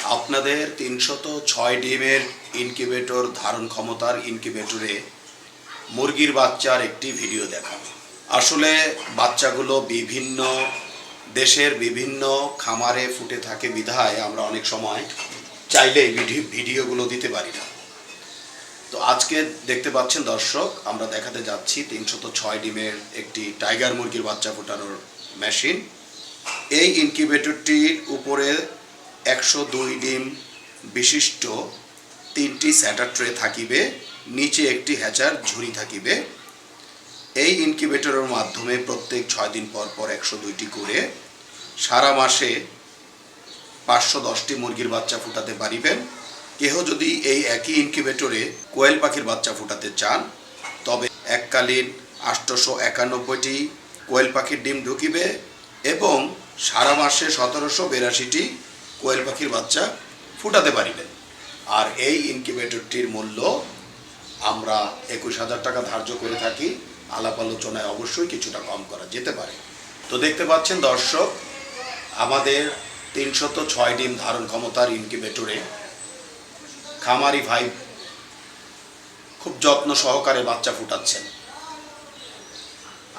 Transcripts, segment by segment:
আপনাদের তিনশত ছয় ডিমের ইনকিউবেটর ধারণ ক্ষমতার ইনকিউবেটরে মুরগির বাচ্চার একটি ভিডিও দেখান আসলে বাচ্চাগুলো বিভিন্ন দেশের বিভিন্ন খামারে ফুটে থাকে বিধায় আমরা অনেক সময় চাইলে ভিডিওগুলো দিতে পারি না। তো আজকে দেখতে পাচ্ছেন দর্শক, আমরা দেখাতে যাচ্ছি তিনশত ছয় ডিমের একটি টাইগার মুরগির বাচ্চা ফোটানোর মেশিন। এই ইনকিউবেটরটির উপরে একশো দুই ডিম বিশিষ্ট তিনটি স্যাটার ট্রে থাকিবে, নিচে একটি হ্যাচার ঝুড়ি থাকিবে। এই ইনকিউবেটরের মাধ্যমে প্রত্যেক ছয় দিন পর পর একশো দুইটি করে সারা মাসে পাঁচশো দশটি মুরগির বাচ্চা ফুটাতে পারিবেন। কেহ যদি এই একই ইনকিউবেটরে কোয়েল পাখির বাচ্চা ফুটাতে চান, তবে এককালীন আটশোশো একানব্বইটি কোয়েল পাখির ডিম ঢুকিবে এবং সারা মাসে সতেরোশো বিরাশিটি কোয়েল পাখির বাচ্চা ফুটাতে পারিবেন আর এই ইনকিউবেটরটির মূল্য আমরা একুশ হাজার টাকা ধার্য করে থাকি। আলাপ আলোচনায় অবশ্যই কিছুটা কম করা যেতে পারে। তো দেখতে পাচ্ছেন দর্শক, আমাদের তিনশত ছয় ডিম ধারণ ক্ষমতার ইনকিউবেটরে খামারি ভাই খুব যত্ন সহকারে বাচ্চা ফুটাচ্ছেন।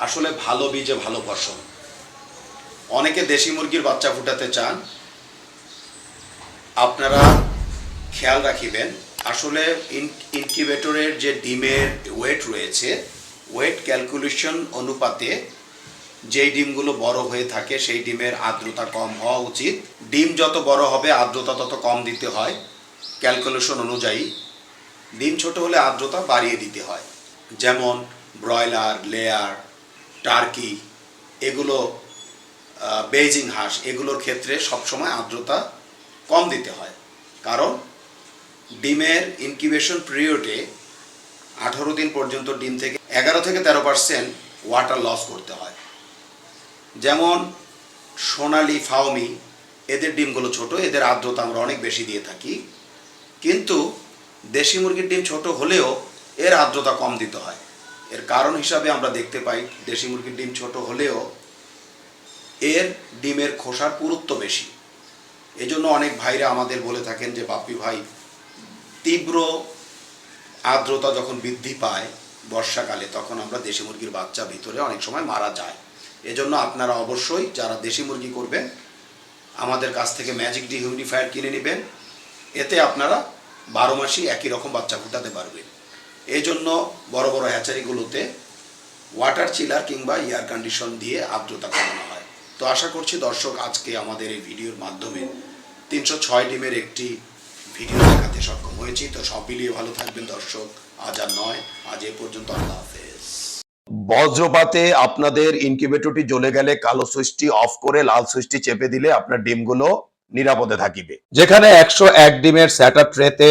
আসলে ভালো বীজে ভালো ফসল। অনেকে দেশি মুরগির বাচ্চা ফুটাতে চান আপনারা খেয়াল রাখিবেন, আসলে ইনকিউবেটরের যে ডিমের ওয়েট রয়েছে ওয়েট ক্যালকুলেশন অনুপাতে যেই ডিমগুলো বড় হয়ে থাকে, সেই ডিমের আর্দ্রতা কম হওয়া উচিত। ডিম যত বড় হবে, আর্দ্রতা তত কম দিতে হয় ক্যালকুলেশন অনুযায়ী। ডিম ছোট হলে আর্দ্রতা বাড়িয়ে দিতে হয়। যেমন ব্রয়লার, লেয়ার, টার্কি, এগুলো বেইজিং হাঁস, এগুলোর ক্ষেত্রে সবসময় আর্দ্রতা কম দিতে হয়। কারণ ডিমের ইনকিউবেশন পিরিয়ডে আঠারো দিন পর্যন্ত ডিম থেকে এগারো থেকে তেরো পার্সেন্ট ওয়াটার লস করতে হয়। যেমন সোনালি, ফাওমি, এদের ডিমগুলো ছোট, এদের আর্দ্রতা আমরা অনেক বেশি দিয়ে থাকি। কিন্তু দেশি মুরগির ডিম ছোট হলেও এর আর্দ্রতা কম দিতে হয়। এর কারণ হিসাবে আমরা দেখতে পাই, দেশি মুরগির ডিম ছোট হলেও এর ডিমের খোসার পুরুত্ব বেশি। এজন্য অনেক ভাইরা আমাদের বলে থাকেন যে, বাপ্পি ভাই, তীব্র আর্দ্রতা যখন বৃদ্ধি পায় বর্ষাকালে, তখন আমরা দেশি মুরগির বাচ্চা ভিতরে অনেক সময় মারা যায়। এজন্য আপনারা অবশ্যই যারা দেশি মুরগি করবেন, আমাদের কাছ থেকে ম্যাজিক ডিহিউমিডিফায়ার কিনে নেবেন। এতে আপনারা বারো মাসই একই রকম বাচ্চা ফুটাতে পারবেন। এই জন্য বড় বড় হ্যাচারিগুলোতে ওয়াটার চিলার কিংবা এয়ার কন্ডিশন দিয়ে আর্দ্রতা কমানো হয়। তো আশা করছি দর্শক আজকে আমাদের এই ভিডিওর মাধ্যমে তিনশো ছয় ডিমের একটি ভিডিও দেখাতে সক্ষম হয়েছি। তো সব মিলিয়ে ভালো থাকবেন দর্শক। আজ আর নয়, আজ এ পর্যন্ত আল্লাহ হাফেজ। বজ্রপাতে আপনাদের ইনকিউবেটরটি জ্বলে গেলে কালো সুইচটি অফ করে লাল সুইচটি চেপে দিলে আপনার ডিমগুলো নিরাপদে থাকিবে। যেখানে একশো এক ডিমের স্যাটার ট্রেতে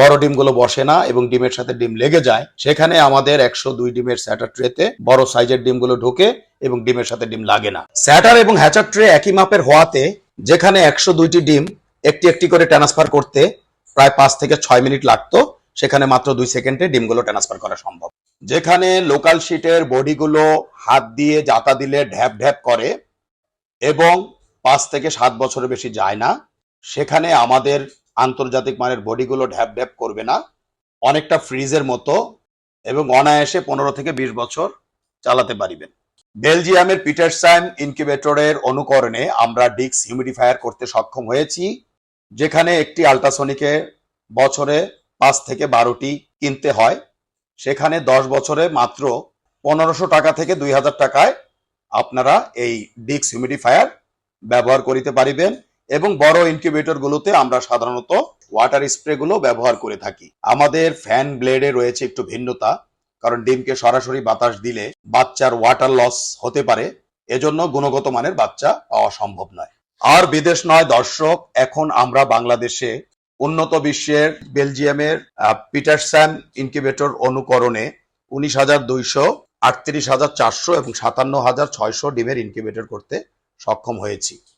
বড় ডিমগুলো বসে না এবং ডিমের সাথে ডিম লেগে যায়, সেখানে আমাদের একশো দুই ডিমের স্যাটার ট্রেতে বড় সাইজের ডিমগুলো ঢোকে এবং ডিমের সাথে ডিম লাগে না। স্যাটার এবং হ্যাচার ট্রে একই মাপের হওয়াতে যেখানে একশো দুইটি ডিম একটি একটি করে ট্রান্সফার করতে প্রায় পাঁচ থেকে ছয় মিনিট লাগতো, সেখানে মাত্র দুই সেকেন্ডে ডিমগুলো ট্রান্সফার করা সম্ভব। যেখানে লোকাল শিটের বডিগুলো হাত দিয়ে জাতা দিলে ঢ্যাপ ঢ্যাপ করে এবং পাঁচ থেকে সাত বছরের বেশি যায় না, সেখানে আমাদের আন্তর্জাতিক মানের বডিগুলো ঢ্যাপ ঢ্যাপ করবে না, অনেকটা ফ্রিজের মতো এবং অনায়াসে পনেরো থেকে বিশ বছর চালাতে পারিবেন। বেলজিয়ামের পিটারসাইম ইনকিউবেটরের অনুকরণে আমরা ডিক্স হিউমিডিফায়ার করতে সক্ষম হয়েছি, যেখানে একটি আল্ট্রাসনিকে বছরে পাঁচ থেকে বারোটি কিনতে হয়। সেখানে দশ বছরে মাত্র পনেরোশো টাকা থেকে দুই হাজার টাকায় আপনারা এই ডিক্স হিউমিডিফায়ার ব্যবহার করিতে পারিবেন এবং বড় ইনকিউবেটর গুলোতে আমরা সাধারণত ওয়াটার স্প্রেগুলো ব্যবহার করে থাকি। আমাদের ফ্যান ব্লেডে রয়েছে একটু ভিন্নতা কারণ ডিমকে সরাসরি বাতাস দিলে বাচ্চার ওয়াটার লস হতে পারে। এজন্য গুণগত মানের বাচ্চা পাওয়া সম্ভব নয়। আর বিদেশ নয়, দর্শক, এখন আমরা বাংলাদেশে উন্নত বিশ্বের বেলজিয়ামের পিটারস্যান ইনকিউবেটর অনুকরণে উনিশ হাজার দুইশো আটত্রিশ হাজার চারশো এবং সাতান্ন হাজার ছয়শো ডিমের ইনকিউবেটর করতে সক্ষম হয়েছি।